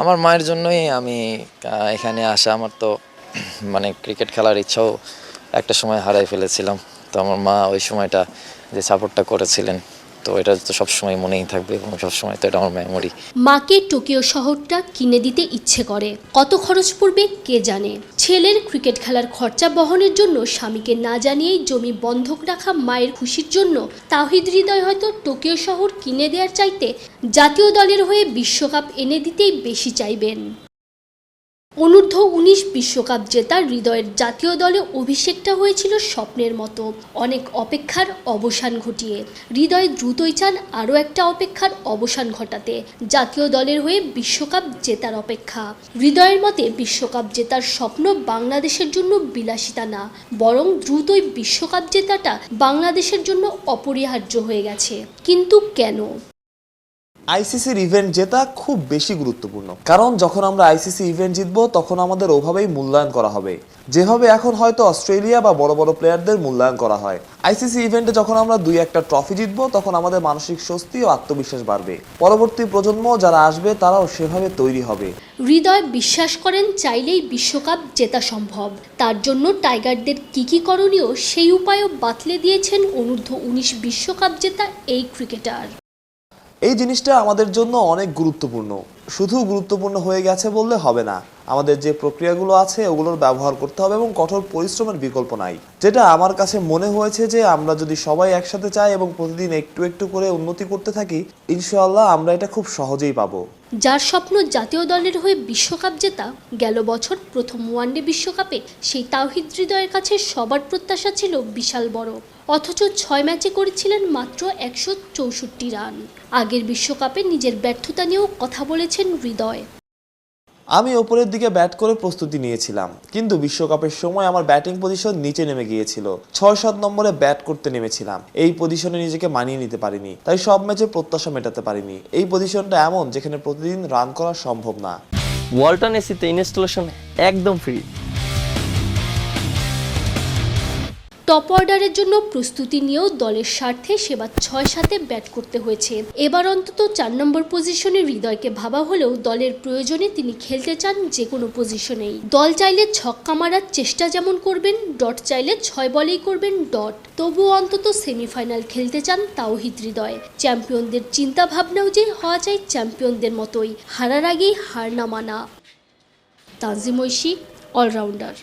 আমার মায়ের জন্যই আমি এখানে আসা আমার তো মানে ক্রিকেট খেলার ইচ্ছাও একটা সময় হারাই ফেলেছিলাম। তো আমার মা ওই সময়টা যে সাপোর্টটা করেছিলেন তো এটা তো সবসময় মনেই থাকবে এবং সবসময় তো এটা আমার মেমোরি মাকে টোকিও শহরটা কিনে দিতে ইচ্ছে করে। কত খরচ পড়বে কে জানে? ছেলের ক্রিকেট খেলার খরচা বহনের জন্য স্বামীকে না জানিয়েই জমি বন্ধক রাখা মায়ের খুশির জন্য তাহিদ হৃদয় হয়তো টোকিও শহর কিনে দেওয়ার চাইতে জাতীয় দলের হয়ে বিশ্বকাপ এনে দিতেই বেশি চাইবেন। অনূর্ধ্ব উনিশ বিশ্বকাপ জেতা হৃদয়ের জাতীয় দলে অভিষেকটা হয়েছিল স্বপ্নের মতো। অনেক অপেক্ষার অবসান ঘটিয়ে। হৃদয় দ্রুতই চান আরও একটা অপেক্ষার অবসান ঘটাতে, জাতীয় দলের হয়ে বিশ্বকাপ জেতার অপেক্ষা। হৃদয়ের মতে বিশ্বকাপ জেতার স্বপ্ন বাংলাদেশের জন্য বিলাসিতা না, বরং দ্রুতই বিশ্বকাপ জেতাটা বাংলাদেশের জন্য অপরিহার্য হয়ে গেছে। কিন্তু কেন? আইসিসির ইভেন্ট জেতা খুব বেশি গুরুত্বপূর্ণ। কারণ যখন আমরা আইসিসি ইভেন্ট জিতবো, তখন আমাদের ওভাবেই মূল্যায়ন করা হবে। যেভাবে এখন হয়তো অস্ট্রেলিয়া বা বড় বড় প্লেয়ারদের মূল্যায়ন করা হয়। আইসিসি ইভেন্টে যখন আমরা দুই একটা ট্রফি জিতবো, তখন আমাদের মানসিক স্বস্তি ও আত্মবিশ্বাস বাড়বে। পরবর্তী প্রজন্ম যারা আসবে, তারাও সেভাবে তৈরি হবে। হৃদয় বিশ্বাস করেন, চাইলেই বিশ্বকাপ জেতা সম্ভব। তার জন্য টাইগারদের কী কী করণীয়, সেই উপায়ও বাতলে দিয়েছেন অনূর্ধ্ব উনিশ বিশ্বকাপ জেতা এই ক্রিকেটার। এই জিনিসটা আমাদের জন্য অনেক গুরুত্বপূর্ণ। শুধু গুরুত্বপূর্ণ হয়ে গেছে বললে হবে না। আমাদের যে প্রক্রিয়াগুলো আছে, ওগুলোর ব্যবহার করতে হবে এবং কঠোর পরিশ্রমের বিকল্প নাই। যেটা আমার কাছে মনে হয়েছে যে, আমরা যদি সবাই একসাথে চাই এবং প্রতিদিন একটু একটু করে উন্নতি করতে থাকি, ইনশাআল্লাহ আমরা এটা খুব সহজেই পাবো। যার স্বপ্ন জাতীয় দলের হয়ে বিশ্বকাপ জেতা গেল বছর প্রথম ওয়ানডে বিশ্বকাপে, সেই তাওহিদ হৃদয়ের কাছে সবার প্রত্যাশা ছিল বিশাল বড়। অথচ ছয় ম্যাচে করেছিলেন মাত্র একশো চৌষট্টি রান। আগের বিশ্বকাপে নিজের ব্যর্থতা নিয়েও কথা বলেছেন হৃদয়। আমি ওপরের দিকে ব্যাট করে প্রস্তুতি নিয়েছিলাম, কিন্তু বিশ্বকাপের সময় আমার ব্যাটিং পজিশন নিচে নেমে গিয়েছিল। ছয় সাত নম্বরে ব্যাট করতে নেমেছিলাম। এই পজিশনে নিজেকে মানিয়ে নিতে পারিনি, তাই সব ম্যাচে প্রত্যাশা মেটাতে পারিনি। এই পজিশনটা এমন যেখানে প্রতিদিন রান করা সম্ভব না। ওয়ালটন এসিতে ইনস্টলেশন একদম ফ্রি। টপ অর্ডারের জন্য প্রস্তুতি নিয়েও দলের স্বার্থে সেবার ছয় সাথে ব্যাট করতে হয়েছে। এবার অন্তত চার নম্বর পজিশনে হৃদয়কে ভাবা হলেও দলের প্রয়োজনে তিনি খেলতে চান যে কোনো পজিশনেই। দল চাইলে ছক্কা মারার চেষ্টা যেমন করবেন, ডট চাইলে ছয় বলেই করবেন ডট। তবুও অন্তত সেমিফাইনাল খেলতে চান তাওহিদ হৃদয়। চ্যাম্পিয়নদের চিন্তা ভাবনাও যে হওয়া চাই চ্যাম্পিয়নদের মতোই, হারার আগেই হার না মানা। তানজিম ঐশী, অলরাউন্ডার।